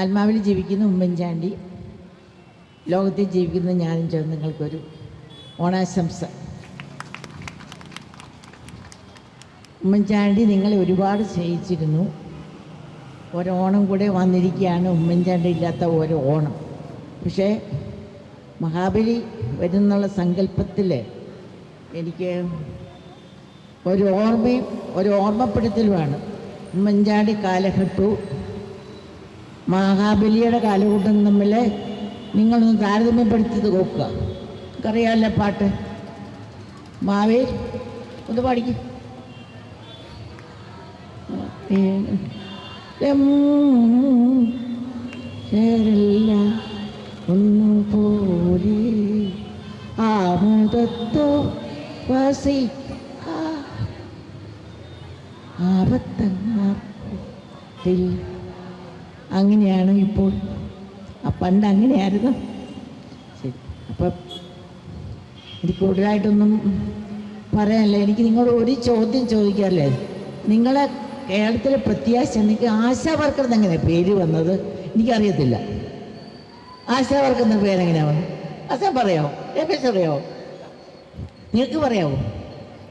ആത്മാവിൽ ജീവിക്കുന്ന ഉമ്മൻചാണ്ടി ലോകത്തിൽ ജീവിക്കുന്ന ഞാനും ചേർന്ന് നിങ്ങൾക്കൊരു ഓണാശംസ. ഉമ്മൻചാണ്ടി നിങ്ങളെ ഒരുപാട് സ്നേഹിച്ചിരുന്നു. ഒരോണം കൂടെ വന്നിരിക്കുകയാണ് ഉമ്മൻചാണ്ടി ഇല്ലാത്ത ഒരു ഓണം. പക്ഷേ മഹാബലി വരുന്നുള്ള സങ്കല്പത്തിൽ എനിക്ക് ഒരു ഓർമ്മയും ഒരു ഓർമ്മപ്പെടുത്തലുമാണ്. ഉമ്മൻചാണ്ടി കാലഘട്ടവും മഹാബലിയുടെ കാലഘട്ടം തമ്മിൽ നിങ്ങളൊന്ന് താരതമ്യപ്പെടുത്തിയത് നോക്കുക. നമുക്കറിയാമല്ലോ പാട്ട്. മാവേ ഒന്ന് പാടിക്കും. ചേരല്ല ആമുദത്തോ വസി ആപത്തങ്ങാത്തിൽ അങ്ങനെയാണ് ഇപ്പോൾ. പണ്ട് അങ്ങനെയായിരുന്നു. ശരി അപ്പം എനിക്ക് കൂടുതലായിട്ടൊന്നും പറയാനില്ല. എനിക്ക് നിങ്ങളോട് ഒരു ചോദ്യം ചോദിക്കാറില്ലേ? നിങ്ങളെ കേരളത്തിലെ പ്രത്യാശ എനിക്ക് ആശാ വർക്കർ എങ്ങനെ പേര് വന്നത് എനിക്കറിയത്തില്ല. ആശാ വർക്കർ എന്ന വന്നത്? ആശാ പറയാമോ? രമേശ് അറിയാമോ നിങ്ങൾക്ക് പറയാമോ?